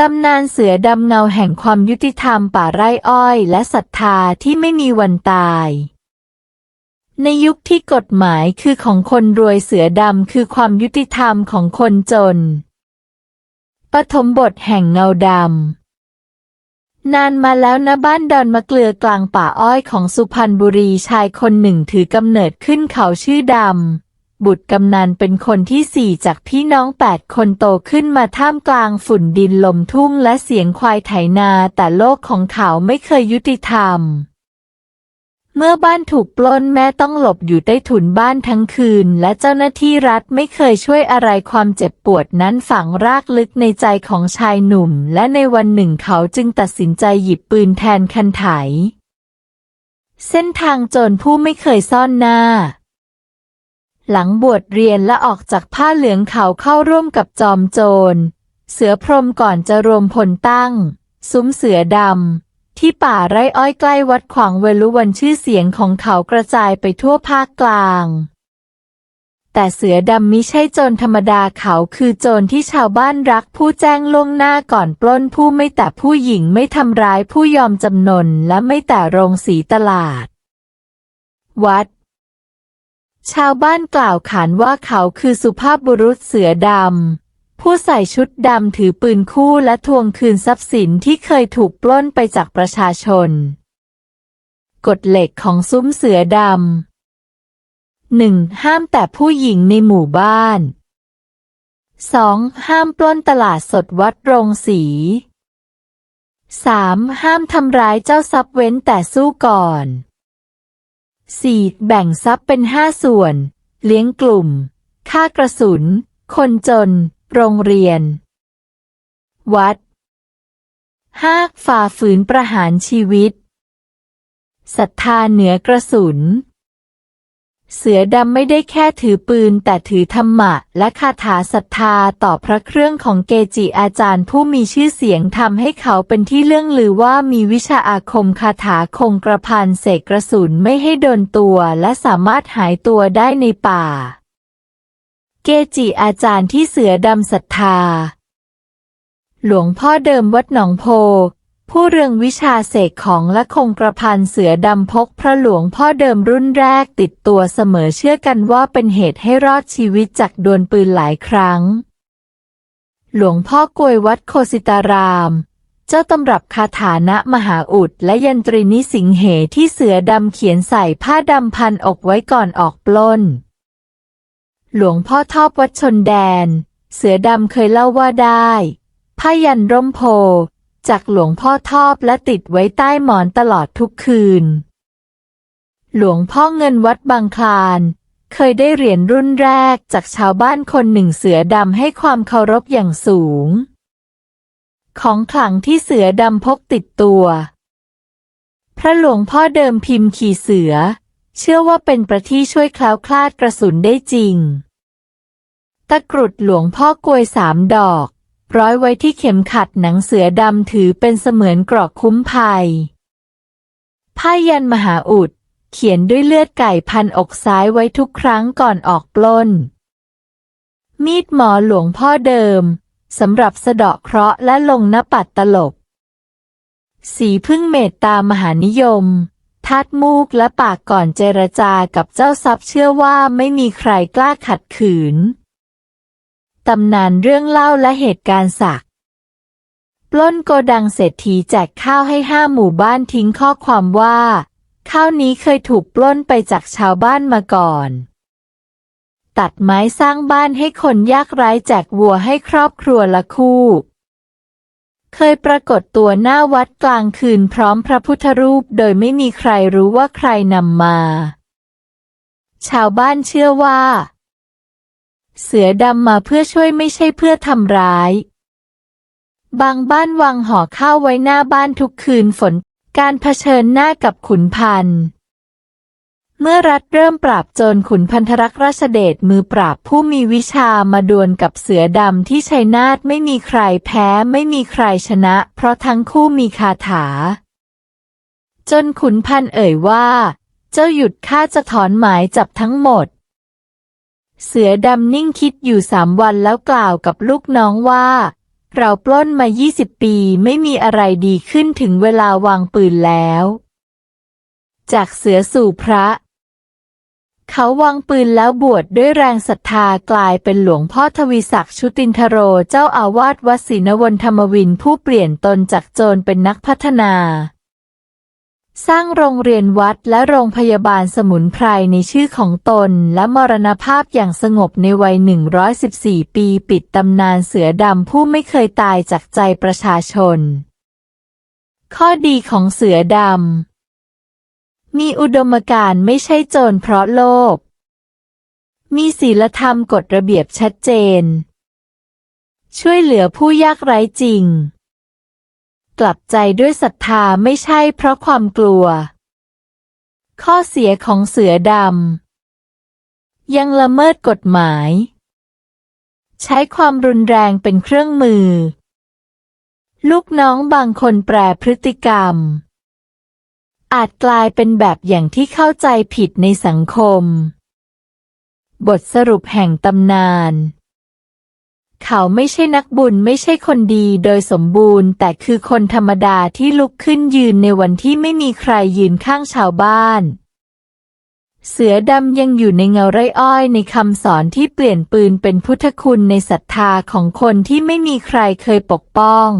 ตำนานเสือดำเงาแห่งความยุติธรรมป่าไร่อ้อย และศรัทธาที่ไม่มีวันตาย ในยุคที่กฎหมายคือของคนรวยเสือดำคือความยุติธรรมของคนจน ปฐมบทแห่งเงาดำ นานมาแล้วนะบ้านดอนมะเกลือกลางป่าอ้อยของสุพรรณบุรีชายคนหนึ่งถือกำเนิดขึ้นเขาชื่อดำ บุตรกำนันเป็นคนที่สี่จากพี่น้องแปดคนโตขึ้นมาท่ามกลางฝุ่นดินลมทุ่งและเสียงควายไถนาแต่โลกของเขาไม่เคยยุติธรรม เมื่อบ้านถูกปล้นแม่ต้องหลบอยู่ใต้ถุนบ้านทั้งคืน และเจ้าหน้าที่รัฐไม่เคยช่วยอะไรความเจ็บปวดนั้นฝังรากลึกในใจของชายหนุ่ม และในวันหนึ่งเขาจึงตัดสินใจหยิบปืนแทนคันไถ เส้นทางโจรผู้ไม่เคยซ่อนหน้า หลังบวชเรียนและออกจากผ้าเหลืองเขาเข้าร่วมกับจอมโจร เสือพรมก่อนจะรวมพลตั้ง ซุ้มเสือดำ ที่ป่าไร่อ้อยใกล้วัดขวางเวลุวันชื่อเสียงของเขากระจายไปทั่วภาคกลาง แต่เสือดำมิใช่โจรธรรมดาเขาคือโจรที่ชาวบ้านรักผู้แจ้งล่วงหน้าก่อนปล้นผู้ไม่แต่ผู้หญิงไม่ทำร้ายผู้ยอมจำนนและไม่แต่โรงสีตลาด วัด ชาวบ้านกล่าวขานว่าเขาคือสุภาพบุรุษเสือดำ ผู้ใส่ชุดดำถือปืนคู่และทวงคืนทรัพย์สินที่เคยถูกปล้นไปจากประชาชน กฎเหล็กของซุ้มเสือดำหนึ่งห้ามแต่ผู้หญิงในหมู่บ้าน 2. ห้ามปล้นตลาดสดวัดโรงสี 3. ห้ามทำร้ายเจ้าทรัพย์เว้นแต่สู้ก่อน 4. แบ่งทรัพย์เป็นห้าส่วน เลี้ยงกลุ่ม ค่ากระสุน คนจน โรงเรียน วัด 5. ฝ่าฝืนประหารชีวิตศรัทธาเหนือกระสุน เสือดำไม่ได้แค่ถือปืนแต่ถือธรรมะ และคาถาศรัทธาต่อพระเครื่องของเกจิอาจารย์ผู้มีชื่อเสียงทำให้เขาเป็นที่เรื่องลือว่ามีวิชาอาคมคาถาคงกระพันเสกกระสุนไม่ให้โดนตัวและสามารถหายตัวได้ในป่า เกจิอาจารย์ที่เสือดำศรัทธา หลวงพ่อเดิมวัดหนองโพ ผู้เรืองวิชาเสกของและคงกระพันเสือดำพกพระหลวงพ่อเดิมรุ่นแรกติดตัวเสมอเชื่อกันว่าเป็นเหตุให้รอดชีวิตจากดวลปืนหลายครั้ง หลวงพ่อกวยวัดโคสิตาราม เจ้าตำรับคาถานะมหาอุดและยันตรีนิสิงเหที่เสือดำเขียนใส่ผ้าดำพันอกไว้ก่อนออกปล้น หลวงพ่อทอบวัดชนแดน เสือดำเคยเล่าว่าได้ผ้ายันร่มโพ จากหลวงพ่อทอบและติดไว้ใต้หมอนตลอดทุกคืน หลวงพ่อเงินวัดบางคลาน เคยได้เหรียญรุ่นแรกจากชาวบ้านคนหนึ่งเสือดำให้ความเคารพอย่างสูง ของขลังที่เสือดำพกติดตัว พระหลวงพ่อเดิมพิมพ์ขี่เสือ เชื่อว่าเป็นประที่ช่วยคล้าวคลาดกระสุนได้จริง ตะกรุดหลวงพ่อกลวยสามดอก ร้อยไว้ที่เข็มขัดหนังเสือดำถือเป็นเสมือนกรอกคุ้มภัย ผ้ายันมหาอุด เขียนด้วยเลือดไก่พันอกซ้ายไว้ทุกครั้งก่อนออกปล้น มีดหมอหลวงพ่อเดิมสำหรับสะเดาะเคราะห์และลงนปัดตลบ สีพึ่งเมตตามหานิยมทัดมูกและปากก่อนเจรจากับเจ้าทรัพย์เชื่อว่าไม่มีใครกล้าขัดขืน ตำนานเรื่องเล่าและเหตุการณ์สักปล้นโกดังเศรษฐีแจกข้าวให้ห้าหมู่บ้านทิ้งข้อความว่า ข้าวนี้เคยถูกปล้นไปจากชาวบ้านมาก่อน ตัดไม้สร้างบ้านให้คนยากไร้แจกวัวให้ครอบครัวละคู่ เคยปรากฏตัวหน้าวัดกลางคืนพร้อมพระพุทธรูปโดยไม่มีใครรู้ว่าใครนำมา ชาวบ้านเชื่อว่า เสือดำมาเพื่อช่วยไม่ใช่เพื่อทำร้าย บางบ้านวางห่อข้าวไว้หน้าบ้านทุกคืนฝน การเผชิญหน้ากับขุนพันธ์เมื่อรัฐเริ่มปราบโจรขุนพันธรักษ์ราชเดชมือปราบผู้มีวิชามาดวลกับเสือดำที่ชัยนาทไม่มีใครแพ้ไม่มีใครชนะ เพราะทั้งคู่มีคาถา จนขุนพันธ์เอ่ยว่า เจ้าหยุดข้าจะถอนหมายจับทั้งหมด เสือดำนิ่งคิดอยู่สามวันแล้วกล่าวกับลูกน้องว่า เราปล้นมา 20 ปีไม่มีอะไรดีขึ้นถึงเวลาวางปืนแล้ว จากเสือสู่พระ เขาวางปืนแล้วบวชดด้วยแรงศรัทธากลายเป็นหลวงพ่อทวีศักดิ์ชุตินทโรเจ้าอาวาสวัดศรีนวนธรรมวินผู้เปลี่ยนตนจากโจรเป็นนักพัฒนา สร้างโรงเรียนวัดและโรงพยาบาลสมุนไพรในชื่อของตน และมรณภาพอย่างสงบในวัย 114 ปีปิดตำนานเสือดำผู้ไม่เคยตายจากใจประชาชน ข้อดีของเสือดำ มีอุดมการณ์ไม่ใช่โจรเพราะโลภ มีศีลธรรมกฎระเบียบชัดเจน ช่วยเหลือผู้ยากไร้จริง กลับใจด้วยศรัทธาไม่ใช่เพราะความกลัว ข้อเสียของเสือดำยังละเมิดกฎหมาย ใช้ความรุนแรงเป็นเครื่องมือ ลูกน้องบางคนแปรพฤติกรรม อาจกลายเป็นแบบอย่างที่เข้าใจผิดในสังคม บทสรุปแห่งตำนาน เขาไม่ใช่นักบุญไม่ใช่คนดีโดยสมบูรณ์ แต่คือคนธรรมดาที่ลุกขึ้นยืนในวันที่ไม่มีใครยืนข้างชาวบ้าน เสือดำยังอยู่ในเงาไร่อ้อยในคำสอนที่เปลี่ยนปืนเป็นพุทธคุณในศรัทธาของคนที่ไม่มีใครเคยปกป้อง